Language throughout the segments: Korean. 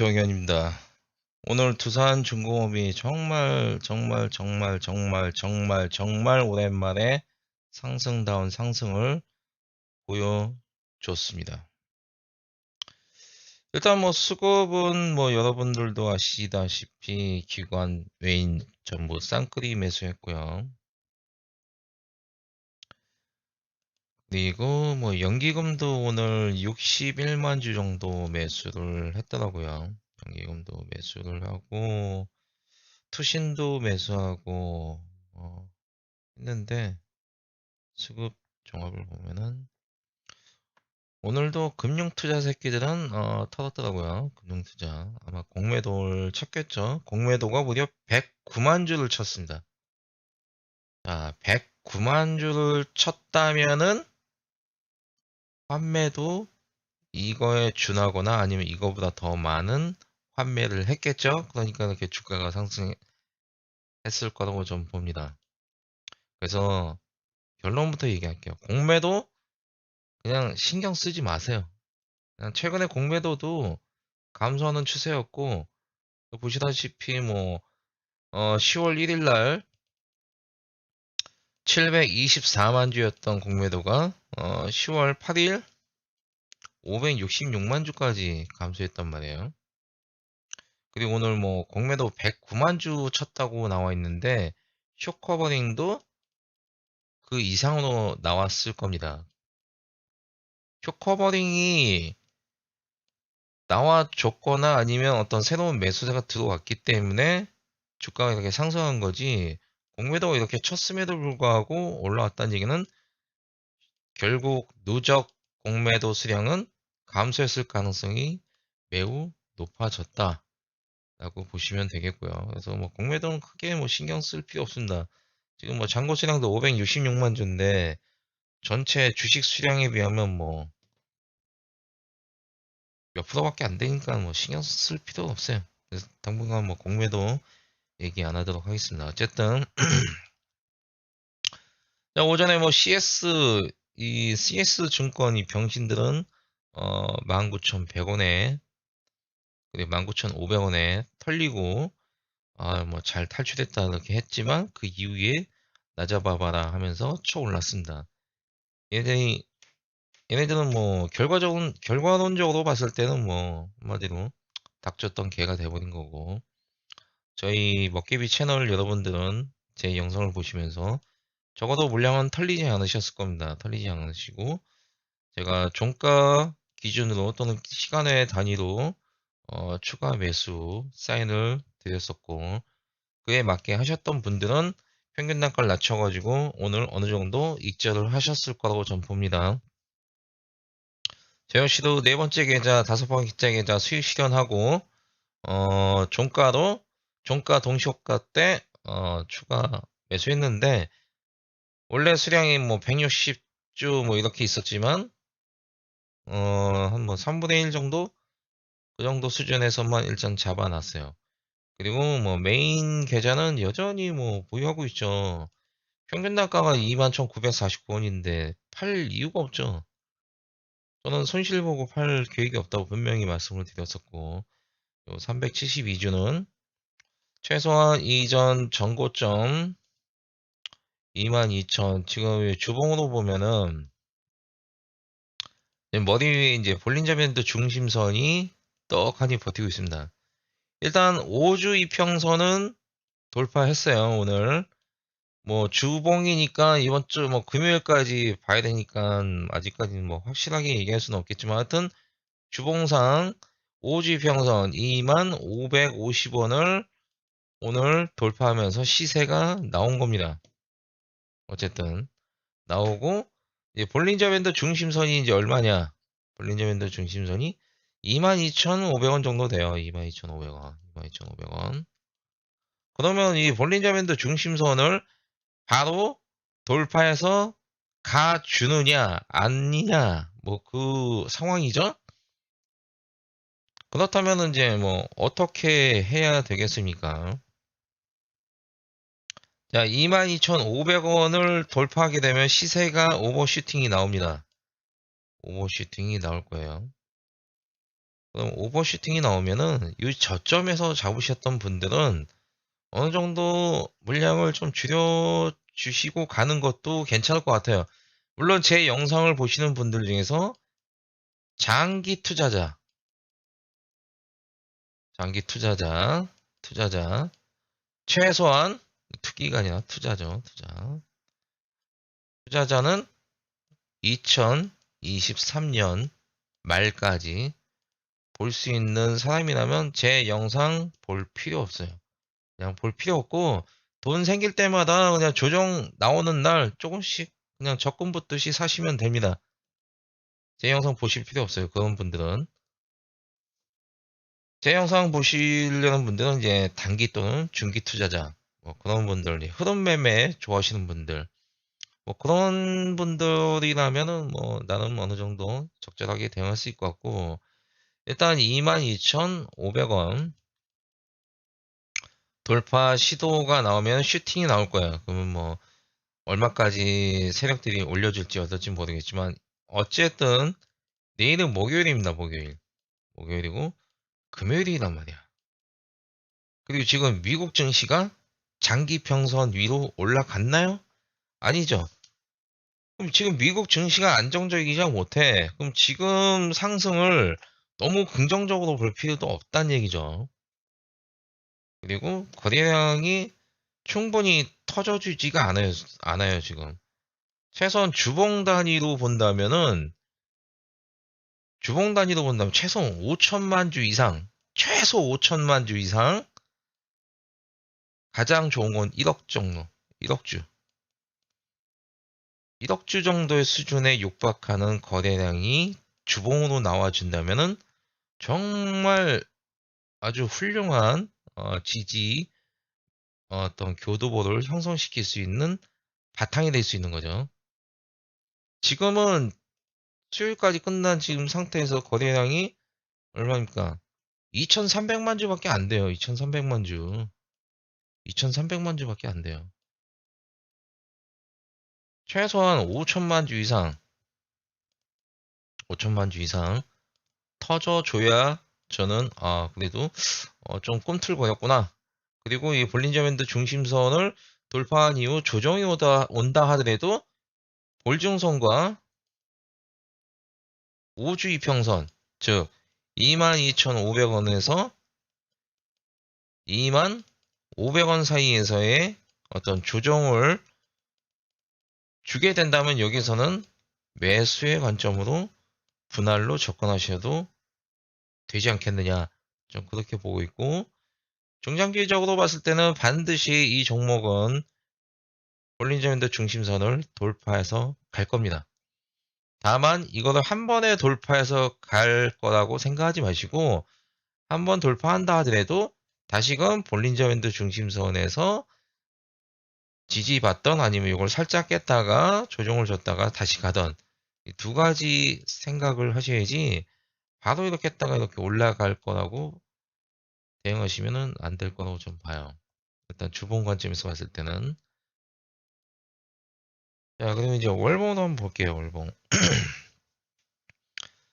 정현입니다. 오늘 두산 중공업이 정말 정말 정말 정말 정말 정말 오랜만에 상승다운 상승을 보여줬습니다. 일단 뭐 수급은 뭐 여러분들도 아시다시피 기관 외인 전부 쌍끌이 매수했고요. 그리고 뭐 연기금도 오늘 61만 주 정도 매수를 했더라고요. 연기금도 매수를 하고 투신도 매수하고 어, 했는데 수급 종합을 보면은 오늘도 금융투자 새끼들은 어, 터졌더라고요. 금융투자 아마 공매도를 쳤겠죠. 공매도가 무려 109만 주를 쳤습니다. 자, 109만 주를 쳤다면은 환매도 이거에 준하거나 아니면 이거보다 더 많은 환매를 했겠죠. 그러니까 이렇게 주가가 상승했을 거라고 좀 봅니다. 그래서 결론부터 얘기할게요. 공매도 그냥 신경 쓰지 마세요. 최근에 공매도도 감소하는 추세였고 보시다시피 뭐 어, 10월 1일 날 724만 주였던 공매도가 어, 10월 8일 566만 주까지 감소했단 말이에요. 그리고 오늘 뭐 공매도 109만 주 쳤다고 나와 있는데 쇼커버링도 그 이상으로 나왔을 겁니다. 쇼커버링이 나와줬거나 아니면 어떤 새로운 매수세가 들어왔기 때문에 주가가 이렇게 상승한 거지 공매도가 이렇게 쳤음에도 불구하고 올라왔다는 얘기는 결국 누적 공매도 수량은 감소했을 가능성이 매우 높아졌다. 라고 보시면 되겠고요. 그래서 뭐 공매도는 크게 뭐 신경 쓸 필요 없습니다. 지금 뭐 잔고 수량도 566만 주인데 전체 주식 수량에 비하면 뭐 몇 프로밖에 안 되니까 뭐 신경 쓸 필요가 없어요. 그래서 당분간 뭐 공매도 얘기 안 하도록 하겠습니다. 어쨌든 자, 오전에 뭐 CS 이 CS 증권 이 병신들은 어 19,100원에 그리고 19,500원에 털리고 아 뭐 잘 탈출했다 이렇게 했지만 그 이후에 낮아봐봐라 하면서 쳐 올랐습니다. 얘네들이 얘네들은 뭐 결과적인 결과론적으로 봤을 때는 뭐 한마디로 닥쳤던 개가 돼버린 거고 저희 먹개비 채널 여러분들은 제 영상을 보시면서 적어도 물량은 털리지 않으셨을 겁니다. 털리지 않으시고 제가 종가 기준으로 또는 시간의 단위로 어, 추가 매수 사인을 드렸었고 그에 맞게 하셨던 분들은 평균 단가를 낮춰가지고 오늘 어느 정도 익절을 하셨을 거라고 전 봅니다. 저 역시도 네 번째 계좌, 다섯 번째 계좌 수익 실현하고 어, 종가로 종가 동시효과 때 어, 추가 매수했는데 원래 수량이 뭐 160주 뭐 이렇게 있었지만 어, 한 뭐 3분의 1 정도 그 정도 수준에서만 일단 잡아놨어요. 그리고 뭐 메인 계좌는 여전히 뭐 보유하고 있죠. 평균 단가가 21,949원인데 팔 이유가 없죠. 저는 손실 보고 팔 계획이 없다고 분명히 말씀을 드렸었고 372주는 최소한 이전 전고점 22,000 지금 주봉으로 보면은 머리 위에 이제 볼린저 밴드 중심선이 떡하니 버티고 있습니다. 일단 5주 이평선은 돌파했어요 오늘 뭐 주봉이니까 이번 주 뭐 금요일까지 봐야 되니까 아직까지는 뭐 확실하게 얘기할 수는 없겠지만 하여튼 주봉상 5주 이평선 2550원을 오늘 돌파하면서 시세가 나온 겁니다. 어쨌든 나오고 이제 볼린저 밴드 중심선이 이제 얼마냐? 볼린저 밴드 중심선이 22,500원 정도 돼요. 22,500원. 22,500원. 그러면 이 볼린저 밴드 중심선을 바로 돌파해서 가 주느냐 아니냐 뭐 그 상황이죠. 그렇다면 이제 뭐 어떻게 해야 되겠습니까? 자, 22,500원을 돌파하게 되면 시세가 오버슈팅이 나옵니다. 오버슈팅이 나올 거예요. 그럼 오버슈팅이 나오면은 이 저점에서 잡으셨던 분들은 어느 정도 물량을 좀 줄여 주시고 가는 것도 괜찮을 것 같아요. 물론 제 영상을 보시는 분들 중에서 장기 투자자, 장기 투자자, 투자자, 최소한 투기가 아니라 투자죠, 투자. 투자자는 2023년 말까지 볼 수 있는 사람이라면 제 영상 볼 필요 없어요. 그냥 볼 필요 없고 돈 생길 때마다 그냥 조정 나오는 날 조금씩 그냥 적금 붙듯이 사시면 됩니다. 제 영상 보실 필요 없어요. 그런 분들은. 제 영상 보시려는 분들은 이제 단기 또는 중기 투자자, 뭐 그런 분들, 흐름 매매 좋아하시는 분들, 뭐 그런 분들이라면은 뭐 나는 어느 정도 적절하게 대응할 수 있을 것 같고, 일단 22,500원 돌파 시도가 나오면 슈팅이 나올 거예요. 그러면 뭐 얼마까지 세력들이 올려줄지 어떨지 모르겠지만 어쨌든 내일은 목요일입니다. 목요일. 목요일이고 금요일이란 말이야. 그리고 지금 미국 증시가 장기 평선 위로 올라갔나요? 아니죠. 그럼 지금 미국 증시가 안정적이지 못해. 그럼 지금 상승을 너무 긍정적으로 볼 필요도 없다는 얘기죠. 그리고 거래량이 충분히 터져주지가 않아요, 않아요, 지금. 최소한 주봉 단위로 본다면은, 주봉 단위로 본다면 최소 5천만 주 이상, 최소 5천만 주 이상, 가장 좋은 건 1억 정도, 1억 주. 1억 주 정도의 수준에 육박하는 거래량이 주봉으로 나와준다면은 정말 아주 훌륭한 어, 지지 어, 어떤 교도보를 형성시킬 수 있는 바탕이 될 수 있는 거죠. 지금은 수요일까지 끝난 지금 상태에서 거래량이 얼마입니까? 2,300만 주밖에 안 돼요. 2,300만 주. 2,300만 주밖에 안 돼요. 최소한 5천만 주 이상, 5천만 주 이상 터져줘야 저는 아 그래도 어, 좀 꿈틀거렸구나. 그리고 이 볼린저 밴드 중심선을 돌파한 이후 조정이 오다, 온다 하더라도 볼중선과 우주 이평선 즉 22,500원에서 25,500원 사이에서의 어떤 조정을 주게 된다면 여기서는 매수의 관점으로 분할로 접근하셔도 되지 않겠느냐 좀 그렇게 보고 있고 중장기적으로 봤을 때는 반드시 이 종목은 볼린저밴드 중심선을 돌파해서 갈 겁니다. 다만 이거를 한 번에 돌파해서 갈 거라고 생각하지 마시고 한 번 돌파한다 하더라도 다시금 볼린저밴드 중심선에서 지지받던 아니면 이걸 살짝 깼다가 조정을 줬다가 다시 가던 이두 가지 생각을 하셔야지 바로 이렇게 했다가 이렇게 올라갈 거라고 대응하시면은 안 될 거라고 좀 봐요. 일단 주봉 관점에서 봤을 때는 자 그러면 이제 월봉도 한번 볼게요. 월봉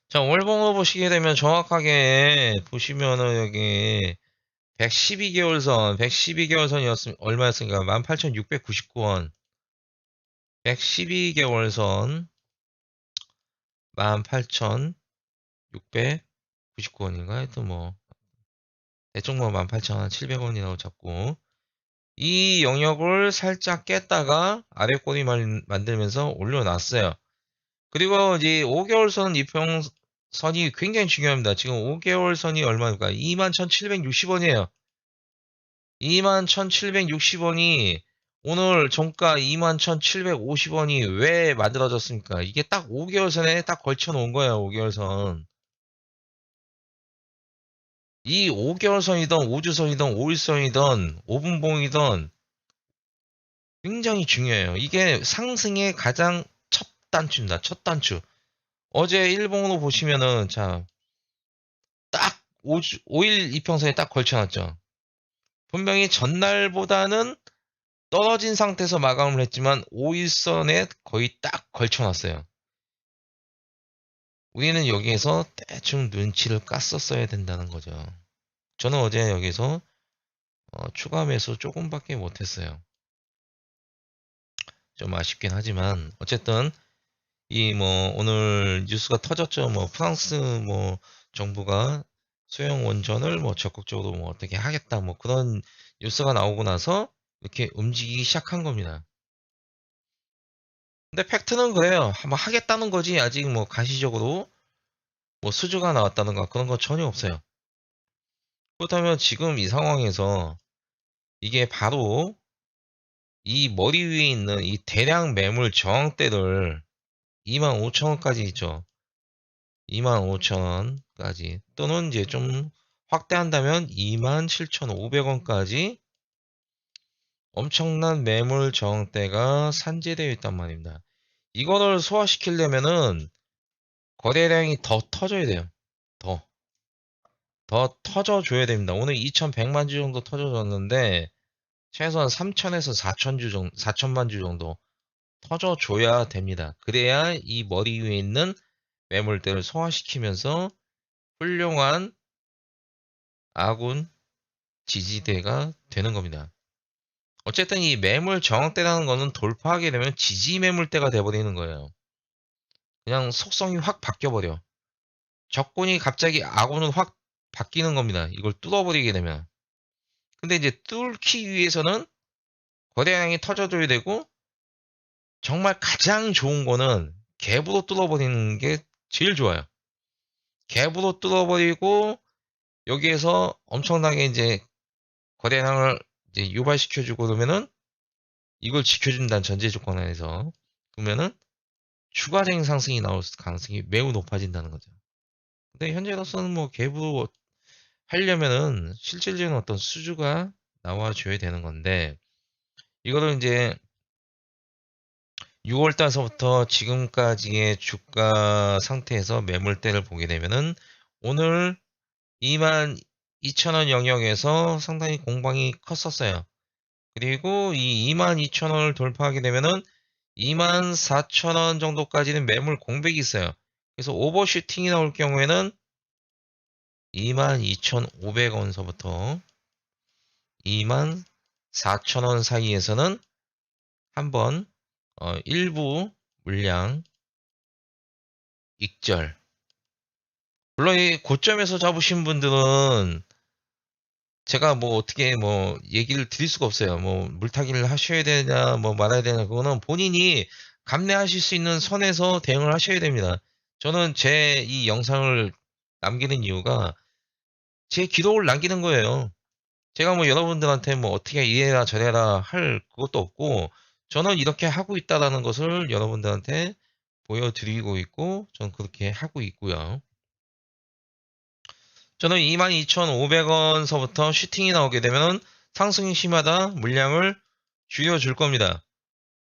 자 월봉을 보시게 되면 정확하게 보시면은 여기 112개월 선 112개월 선이었으면 얼마였습니까? 18,699원 112개월 선 18,699원인가? 하여튼 뭐 대충 뭐 18,700원이라고 잡고 이 영역을 살짝 깼다가 아래 꼬리 만들면서 올려놨어요. 그리고 이제 5개월 선 이평 선이 굉장히 중요합니다. 지금 5개월 선이 얼마입니까? 21,760원이에요. 21,760원이 오늘 종가 21,750원이 왜 만들어졌습니까? 이게 딱 5개월 선에 딱 걸쳐 놓은 거예요. 5개월 선. 이 5개월 선이든 5주 선이든 5일 선이든 5분봉이든 굉장히 중요해요. 이게 상승의 가장 첫 단추입니다. 첫 단추. 어제 일봉으로 보시면은 자, 딱 5주, 5일 이평선에 딱 걸쳐놨죠. 분명히 전날보다는 떨어진 상태에서 마감을 했지만 5일선에 거의 딱 걸쳐놨어요. 우리는 여기에서 대충 눈치를 깠었어야 된다는 거죠. 저는 어제 여기서 어, 추가 매수 조금밖에 못했어요. 좀 아쉽긴 하지만 어쨌든 이 뭐 오늘 뉴스가 터졌죠. 뭐 프랑스 뭐 정부가 소형 원전을 뭐 적극적으로 뭐 어떻게 하겠다 뭐 그런 뉴스가 나오고 나서 이렇게 움직이기 시작한 겁니다. 근데 팩트는 그래요. 뭐 하겠다는 거지 아직 뭐 가시적으로 뭐 수주가 나왔다는가 그런 거 전혀 없어요. 그렇다면 지금 이 상황에서 이게 바로 이 머리 위에 있는 이 대량 매물 저항대를 25,000원까지 있죠. 25,000원까지 또는 이제 좀 확대한다면 27,500원까지 엄청난 매물 저항대가 산재되어 있단 말입니다. 이거를 소화시키려면은 거래량이 더 터져야 돼요. 더. 더 터져줘야 됩니다. 오늘 2100만 주 정도 터져졌는데 최소한 3000에서 4000주 정도, 4000만 주 정도 터져줘야 됩니다. 그래야 이 머리 위에 있는 매물대를 소화시키면서 훌륭한 아군 지지대가 되는 겁니다. 어쨌든 이 매물 저항대라는 거는 돌파하게 되면 지지 매물대가 돼버리는 거예요. 그냥 속성이 확 바뀌어버려. 적군이 갑자기 아군은 확 바뀌는 겁니다. 이걸 뚫어버리게 되면. 근데 이제 뚫기 위해서는 거대량이 터져줘야 되고 정말 가장 좋은 거는 갭으로 뚫어버리는 게 제일 좋아요. 갭으로 뚫어버리고 여기에서 엄청나게 이제 거래량을 이제 유발시켜주고 그러면은 이걸 지켜준다는 전제 조건 안에서 그러면은 추가적인 상승이 나올 가능성이 매우 높아진다는 거죠. 근데 현재로서는 뭐 갭으로 하려면은 실질적인 어떤 수주가 나와줘야 되는 건데 이거를 이제 6월 달서부터 지금까지의 주가 상태에서 매물대를 보게 되면은 오늘 22,000원 영역에서 상당히 공방이 컸었어요. 그리고 이 22,000원을 돌파하게 되면은 24,000원 정도까지는 매물 공백이 있어요. 그래서 오버슈팅이 나올 경우에는 22,500원서부터 24,000원 사이에서는 한번 어, 일부 물량 익절 물론 이 고점에서 잡으신 분들은 제가 뭐 어떻게 뭐 얘기를 드릴 수가 없어요. 뭐 물타기를 하셔야 되냐 뭐 말아야 되냐 그거는 본인이 감내하실 수 있는 선에서 대응을 하셔야 됩니다. 저는 제 이 영상을 남기는 이유가 제 기록을 남기는 거예요. 제가 뭐 여러분들한테 뭐 어떻게 이래라 저래라 할 그것도 없고 저는 이렇게 하고 있다라는 것을 여러분들한테 보여드리고 있고 저는 그렇게 하고 있고요. 저는 22,500원서부터 슈팅이 나오게 되면 상승이 심하다 물량을 줄여줄 겁니다.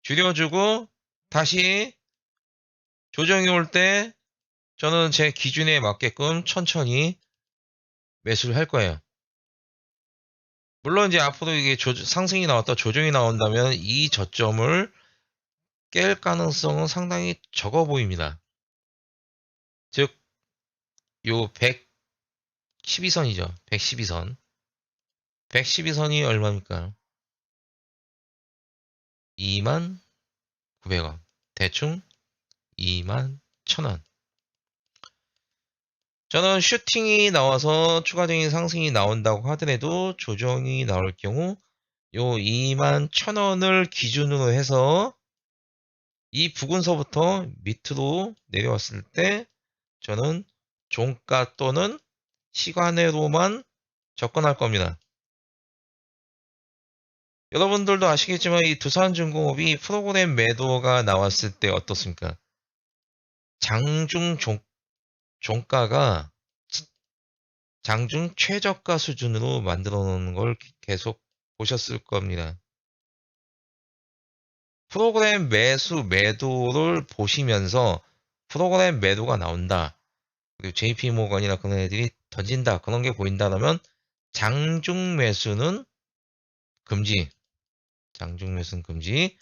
줄여주고 다시 조정이 올 때 저는 제 기준에 맞게끔 천천히 매수를 할 거예요. 물론 이제 앞으로 이게 조, 상승이 나왔다 조정이 나온다면 이 저점을 깰 가능성은 상당히 적어 보입니다. 즉, 요 112선이죠. 112선. 112선이 얼마입니까? 2만 900원. 대충 2만 1000원. 저는 슈팅이 나와서 추가적인 상승이 나온다고 하더라도 조정이 나올 경우 요 2만 1000원을 기준으로 해서 이 부근서부터 밑으로 내려왔을 때 저는 종가 또는 시간으로만 접근할 겁니다. 여러분들도 아시겠지만 이 두산중공업이 프로그램 매도가 나왔을 때 어떻습니까? 장중 종, 종가가 장중 최저가 수준으로 만들어 놓는 걸 계속 보셨을 겁니다. 프로그램 매수 매도를 보시면서 프로그램 매도가 나온다. 그리고 JP 모건이나 그런 애들이 던진다. 그런 게 보인다면 장중 매수는 금지. 장중 매수는 금지.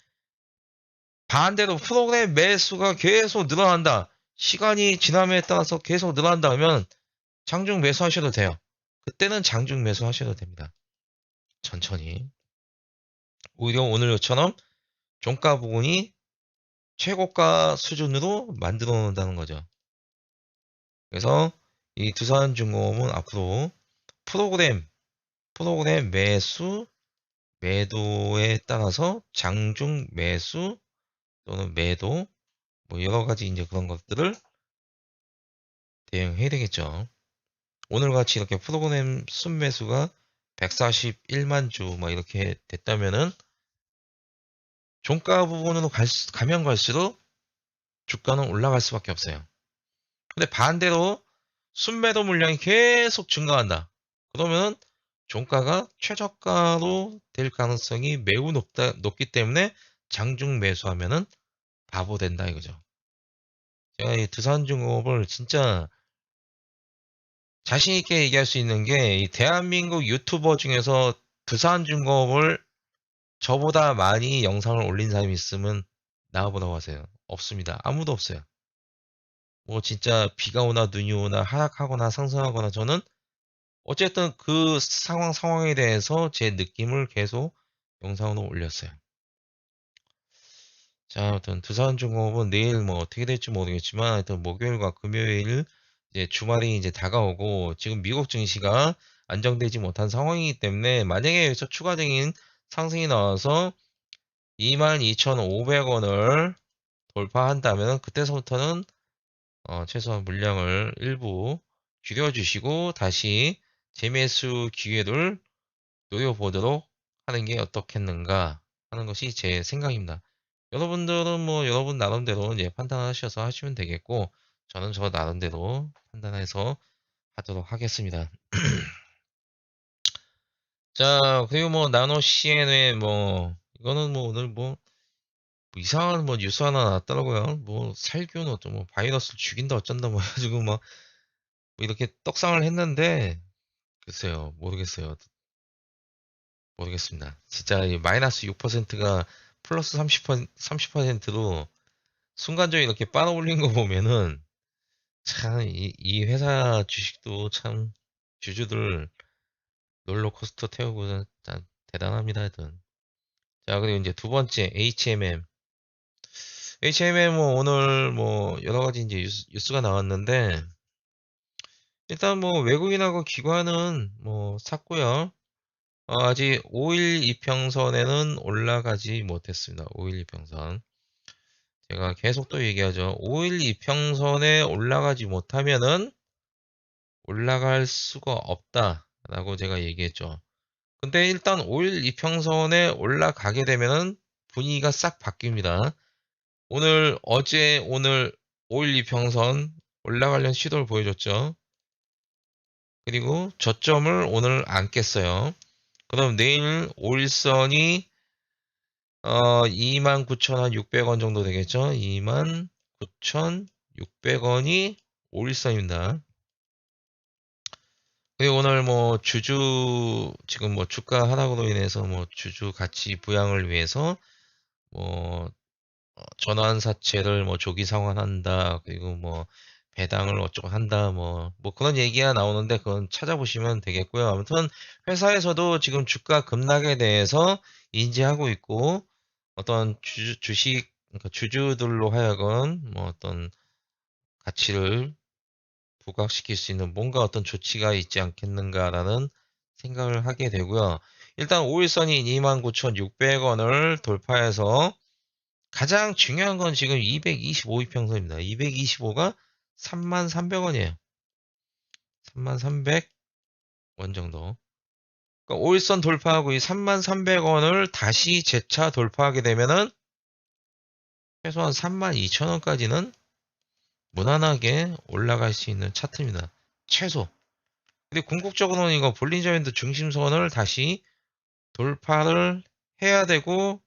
반대로 프로그램 매수가 계속 늘어난다. 시간이 지남에 따라서 계속 늘어난다면 장중 매수하셔도 돼요. 그때는 장중 매수하셔도 됩니다. 천천히. 오히려 오늘처럼 종가 부분이 최고가 수준으로 만들어 놓는다는 거죠. 그래서 이 두산중공업은 앞으로 프로그램, 프로그램 매수, 매도에 따라서 장중 매수 또는 매도 뭐 여러 가지 이제 그런 것들을 대응해야 되겠죠. 오늘 같이 이렇게 프로그램 순매수가 141만 주뭐 이렇게 됐다면은 종가 부분으로 갈 수- 가면 갈수록 주가는 올라갈 수밖에 없어요. 근데 반대로 순매도 물량이 계속 증가한다. 그러면 종가가 최저가로 될 가능성이 매우 높다, 높기 때문에 장중 매수하면은 바보 된다 이거죠. 제가 이 두산중공업을 진짜 자신 있게 얘기할 수 있는 게 이 대한민국 유튜버 중에서 두산중공업을 저보다 많이 영상을 올린 사람이 있으면 나와보라고 하세요. 없습니다. 아무도 없어요. 뭐 진짜 비가 오나 눈이 오나 하락하거나 상승하거나 저는 어쨌든 그 상황 상황에 대해서 제 느낌을 계속 영상으로 올렸어요. 자, 아무튼 두산중공업은 내일 뭐 어떻게 될지 모르겠지만 하여튼 목요일과 금요일 이제 주말이 이제 다가오고 지금 미국 증시가 안정되지 못한 상황이기 때문에 만약에 여기서 추가적인 상승이 나와서 22,500원을 돌파한다면 그때서부터는 어, 최소한 물량을 일부 줄여주시고 다시 재매수 기회를 노려보도록 하는 게 어떻겠는가 하는 것이 제 생각입니다. 여러분들은 뭐 여러분 나름대로 이제 판단하셔서 하시면 되겠고 저는 저 나름대로 판단해서 하도록 하겠습니다. 자 그리고 뭐 나노 CN의 뭐 이거는 뭐 오늘 뭐, 뭐 이상한 뭐 뉴스 하나 나왔더라고요. 뭐 살균 어쩌 뭐 바이러스를 죽인다 어쩐다 뭐 해가지고 막뭐 이렇게 떡상을 했는데 글쎄요 모르겠어요. 모르겠습니다. 진짜 이 마이너스 6%가 플러스 30%, 30%로 순간적으로 이렇게 빨아올린 거 보면은 참, 이, 이 회사 주식도 참 주주들 롤러코스터 태우고 참 대단합니다. 하여튼. 자, 그리고 이제 두 번째 HMM. HMM 뭐 오늘 뭐 여러 가지 이제 뉴스, 뉴스가 나왔는데 일단 뭐 외국인하고 기관은 뭐 샀고요. 어, 아직 5일 이평선에는 올라가지 못했습니다. 5일 이평선. 제가 계속 또 얘기하죠. 5일 이평선에 올라가지 못하면은 올라갈 수가 없다라고 제가 얘기했죠. 근데 일단 5일 이평선에 올라가게 되면은 분위기가 싹 바뀝니다. 오늘 어제 오늘 5일 이평선 올라가려는 시도를 보여줬죠. 그리고 저점을 오늘 안 깼어요. 그럼 내일 5일선이 어, 29,600원 정도 되겠죠? 29,600원이 5일선입니다. 그리고 오늘 뭐 주주 지금 뭐 주가 하락으로 인해서 뭐 주주 가치 부양을 위해서 뭐 어, 전환 사채를 뭐 조기 상환한다 그리고 뭐 배당을 어쩌고 한다 뭐 뭐 그런 얘기가 나오는데 그건 찾아보시면 되겠고요. 아무튼 회사에서도 지금 주가 급락에 대해서 인지하고 있고 어떤 주, 주식 그러니까 주주들로 하여금 뭐 어떤 가치를 부각시킬 수 있는 뭔가 어떤 조치가 있지 않겠는가라는 생각을 하게 되고요. 일단 5일선이 29,600원을 돌파해서 가장 중요한 건 지금 225이평선입니다. 225가 33,300원이에요. 33,300원 정도. 그러니까 5일선 돌파하고 이 33,300원을 다시 재차 돌파하게 되면은 최소한 32,000원까지는 무난하게 올라갈 수 있는 차트입니다. 최소. 근데 궁극적으로는 이거 볼린저 밴드 중심선을 다시 돌파를 해야 되고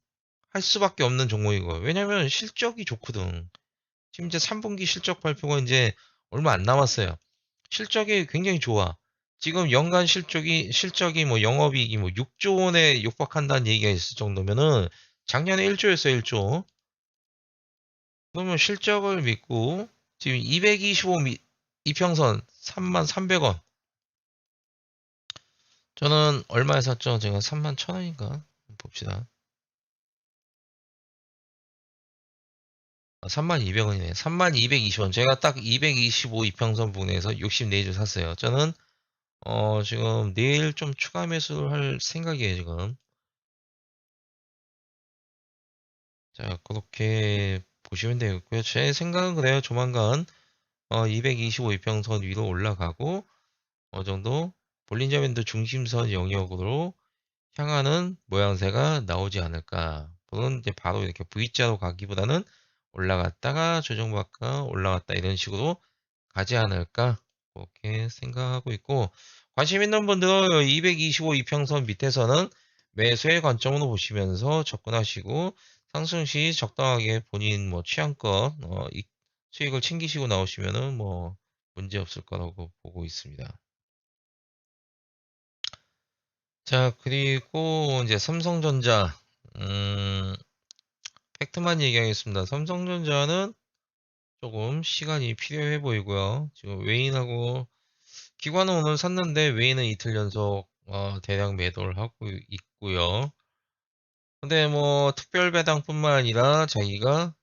할 수밖에 없는 종목이고 왜냐면 실적이 좋거든. 지금 이제 3분기 실적 발표가 이제 얼마 안 남았어요. 실적이 굉장히 좋아. 지금 연간 실적이 실적이 뭐 영업이익이 뭐 6조 원에 육박한다는 얘기가 있을 정도면은 작년에 1조였어요, 1조. 그러면 실적을 믿고 지금 225 미, 이평선 33,300원. 저는 얼마에 샀죠? 제가 31,000원인가? 봅시다. 아, 32,200원이네. 3220원. 제가 딱 225 이평선 부분에서 64주 샀어요. 저는 어, 지금 내일 좀 추가 매수를 할 생각이에요, 지금. 자, 그렇게 보시면 되겠고요. 제 생각은 그래요. 조만간 어, 225 이평선 위로 올라가고 어느 정도 볼린저 밴드 중심선 영역으로 향하는 모양새가 나오지 않을까. 또는 이제 바로 이렇게 V자로 가기보다는 올라갔다가 조정받가 올라갔다 이런 식으로 가지 않을까. 그렇게 생각하고 있고 관심 있는 분들은 225 이평선 밑에서는 매수의 관점으로 보시면서 접근하시고 상승 시 적당하게 본인 뭐 취향껏 어, 이 수익을 챙기시고 나오시면은 뭐 문제 없을 거라고 보고 있습니다. 자, 그리고 이제 삼성전자, 음, 팩트만 얘기하겠습니다. 삼성전자는 조금 시간이 필요해 보이고요. 지금 웨인하고 기관은 오늘 샀는데 웨인은 이틀 연속 어, 대량 매도를 하고 있고요. 근데 뭐 특별 배당뿐만 아니라 자기가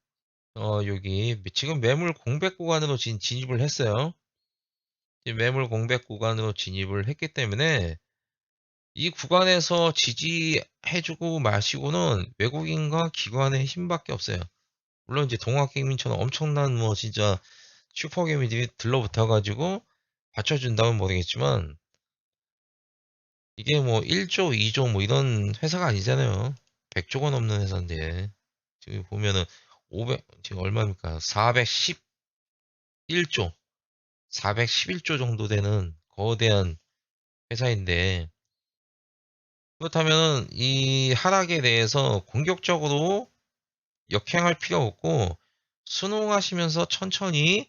어, 여기 지금 매물 공백 구간으로 진, 진입을 했어요. 매물 공백 구간으로 진입을 했기 때문에 이 구간에서 지지해주고 마시고는 외국인과 기관의 힘밖에 없어요. 물론 이제 동학개미처럼 엄청난 뭐 진짜 슈퍼개미들이 들러붙어가지고 받쳐준다면 모르겠지만 이게 뭐 1조, 2조 뭐 이런 회사가 아니잖아요. 100조가 넘는 회사인데 지금 보면은 500 지금 얼마입니까? 411조, 411조 정도 되는 거대한 회사인데 그렇다면 이 하락에 대해서 공격적으로 역행할 필요 없고 순응하시면서 천천히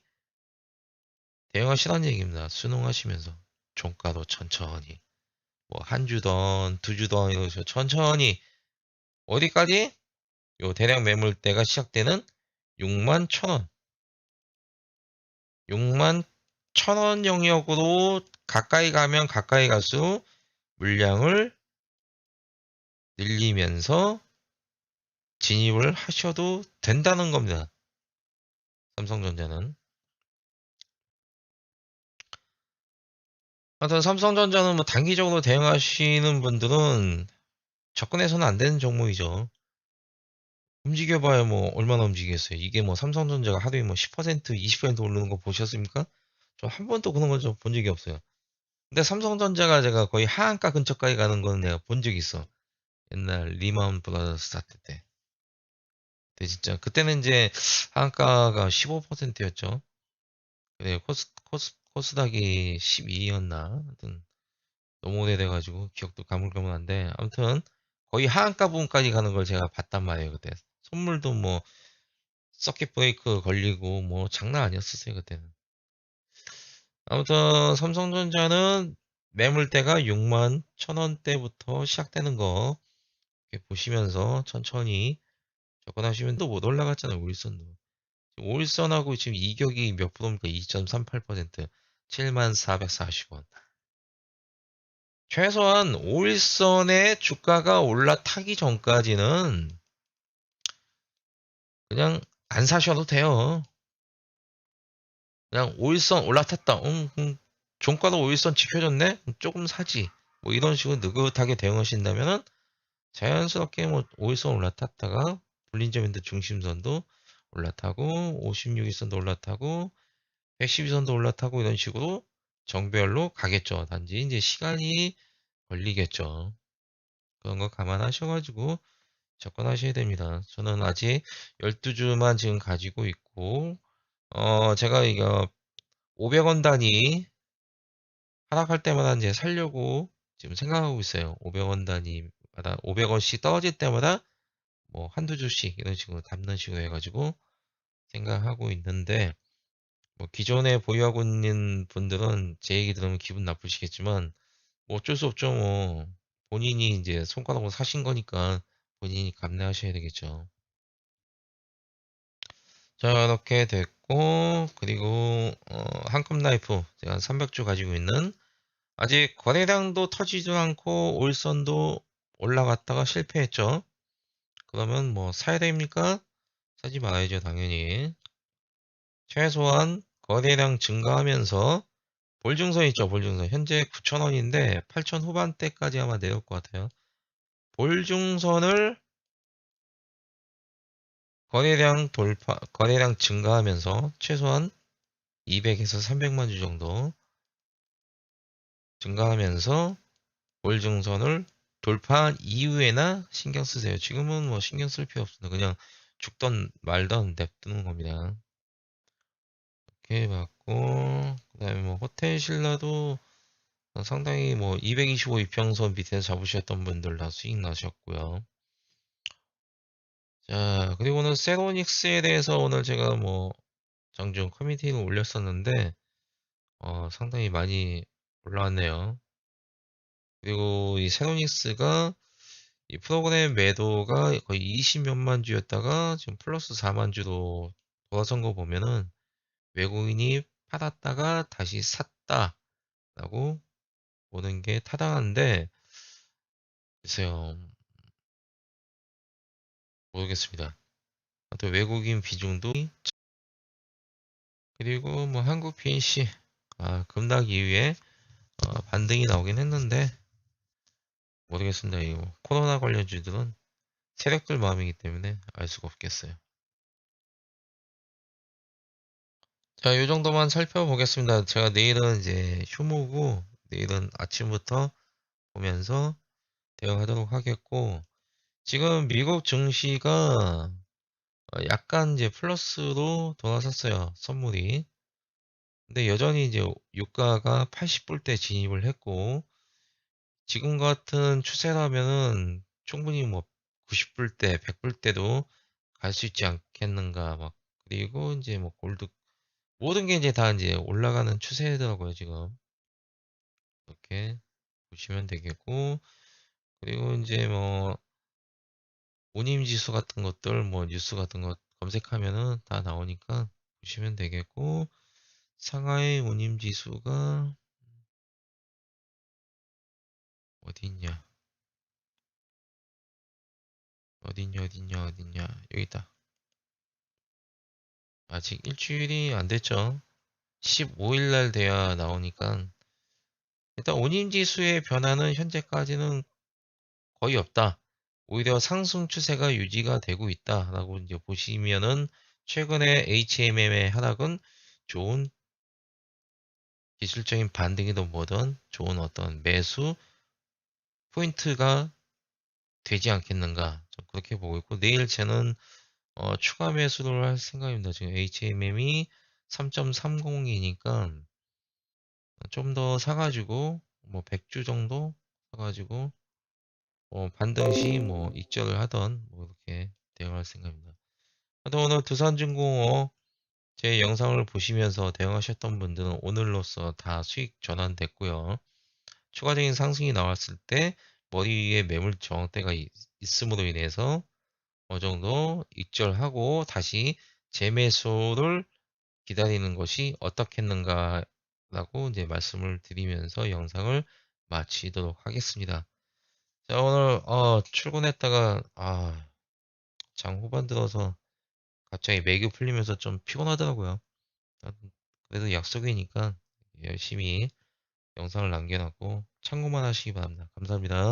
대응하시라는 얘기입니다. 순응하시면서 종가도 천천히 뭐 한 주던 두 주던 이러서 천천히 어디까지? 요 대량 매물대가 시작되는 6만 천원 6만 천원 영역으로 가까이 가면 가까이 갈수록 물량을 늘리면서 진입을 하셔도 된다는 겁니다. 삼성전자는. 하여튼 삼성전자는 뭐 단기적으로 대응하시는 분들은 접근해서는 안 되는 종목이죠. 움직여봐야 뭐 얼마나 움직이겠어요. 이게 뭐 삼성전자가 하루에 뭐 10% 20% 오르는 거 보셨습니까? 저 한 번도 그런 거본 적이 없어요. 근데 삼성전자가 제가 거의 하한가 근처까지 가는 거는 내가 본 적이 있어. 옛날 리먼 브라더스 사태 때. 근데 진짜 그때는 이제 한가가 15%였죠. 그래 코스 코스 코스닥이 12였나 하여튼 너무 오래돼가지고 기억도 가물가물한데 아무튼 거의 하한가 부분까지 가는 걸 제가 봤단 말이에요 그때 선물도 뭐 서킷 브레이크 걸리고 뭐 장난 아니었었어요 그때는 아무튼 삼성전자는 매물대가 6만 1000원대부터 시작되는 거 보시면서 천천히 접근하시면 또 못 올라갔잖아요. 오일선도. 오일선하고 지금 이격이 몇 프로입니까? 2.38% 7440원. 최소한 오일선의 주가가 올라타기 전까지는 그냥 안 사셔도 돼요. 그냥 오일선 올라탔다. 음, 음, 종가도 오일선 지켜줬네? 조금 사지. 뭐 이런 식으로 느긋하게 대응하신다면은 자연스럽게 뭐 5일선 올라탔다가 불린저 밴드 중심선도 올라타고 56일선도 올라타고 112선도 올라타고 이런 식으로 정별로 가겠죠. 단지 이제 시간이 걸리겠죠. 그런 거 감안하셔가지고 접근하셔야 됩니다. 저는 아직 12주만 지금 가지고 있고 어 제가 이거 500원 단위 하락할 때마다 이제 살려고 지금 생각하고 있어요. 500원 단위 마다 500원씩 떨어질 때마다 뭐 한두 주씩 이런 식으로 담는 식으로 해가지고 생각하고 있는데 뭐 기존에 보유하고 있는 분들은 제 얘기 들으면 기분 나쁘시겠지만 뭐 어쩔 수 없죠. 뭐 본인이 이제 손가락으로 사신 거니까 본인이 감내하셔야 되겠죠. 자 이렇게 됐고 그리고 어, 한컵 나이프 제가 300주 가지고 있는 아직 거래량도 터지지 않고 올선도 올라갔다가 실패했죠. 그러면 뭐 사야 됩니까? 사지 말아야죠 당연히. 최소한 거래량 증가하면서 볼증선 있죠 볼증선 현재 9,000원인데 8,000 후반대까지 아마 내려올 것 같아요. 볼증선을 거래량 돌파, 거래량 증가하면서 최소한 200에서 300만 주 정도 증가하면서 월증선을 돌파한 이후에나 신경 쓰세요. 지금은 뭐 신경 쓸 필요 없습니다. 그냥 죽던 말던 냅두는 겁니다. 이렇게 맞고 그 다음에 뭐 호텔 신라도 상당히 뭐 225 이평선 밑에 잡으셨던 분들 다 수익 나셨고요. 자, 그리고는 세로닉스에 대해서 오늘 제가 뭐 장중 커뮤니티를 올렸었는데 어, 상당히 많이 올라왔네요. 그리고 이 세로닉스가 이 프로그램 매도가 거의 20몇만 주였다가 지금 플러스 4만 주로 돌아선 거 보면은 외국인이 팔았다가 다시 샀다라고 보는 게 타당한데 글쎄요 모르겠습니다. 또 외국인 비중도 그리고 뭐 한국 PNC 아, 급락 이후에 어, 반등이 나오긴 했는데 모르겠습니다. 이거 코로나 관련주들은 세력들 마음이기 때문에 알 수가 없겠어요. 자, 이 정도만 살펴보겠습니다. 제가 내일은 이제 휴무고 내일은 아침부터 보면서 대응하도록 하겠고 지금 미국 증시가 어, 약간 이제 플러스로 돌아섰어요. 선물이. 근데 여전히 이제 유가가 80불대 진입을 했고 지금 같은 추세라면은 충분히 뭐 90불 대, 100불 대도 갈 수 있지 않겠는가 막. 그리고 이제 뭐 골드 모든 게 이제 다 이제 올라가는 추세더라고요 지금. 이렇게 보시면 되겠고. 그리고 이제 뭐 운임 지수 같은 것들 뭐 뉴스 같은 것 검색하면은 다 나오니까 보시면 되겠고. 상하이 운임 지수가 어디 있냐? 어딨냐 어딨냐 어딨냐? 여기 있다. 아직 일주일이 안 됐죠? 15일 날 돼야 나오니까. 일단 운임 지수의 변화는 현재까지는 거의 없다. 오히려 상승 추세가 유지가 되고 있다라고 이제 보시면은 최근에 HMM의 하락은 좋은 기술적인 반등이든 뭐든 좋은 어떤 매수 포인트가 되지 않겠는가 좀 그렇게 보고 있고 내일 저는 어, 추가 매수를 할 생각입니다. 지금 HMM이 3.30이니까 좀 더 사가지고 뭐 100주 정도 사가지고 어, 반드시 뭐 익절을 하던 뭐 이렇게 대응할 생각입니다. 하여튼 오늘 두산중공업 제 영상을 보시면서 대응하셨던 분들은 오늘로서 다 수익 전환됐고요. 추가적인 상승이 나왔을 때 머리 위에 매물 저항대가 있, 있음으로 인해서 어느 정도 익절하고 다시 재매수를 기다리는 것이 어떻겠는가 라고 이제 말씀을 드리면서 영상을 마치도록 하겠습니다. 자, 오늘, 어, 출근했다가, 아, 장 후반 들어서 갑자기 매교 풀리면서 좀 피곤하더라고요. 그래도 약속이니까 열심히 영상을 남겨놨고 참고만 하시기 바랍니다. 감사합니다.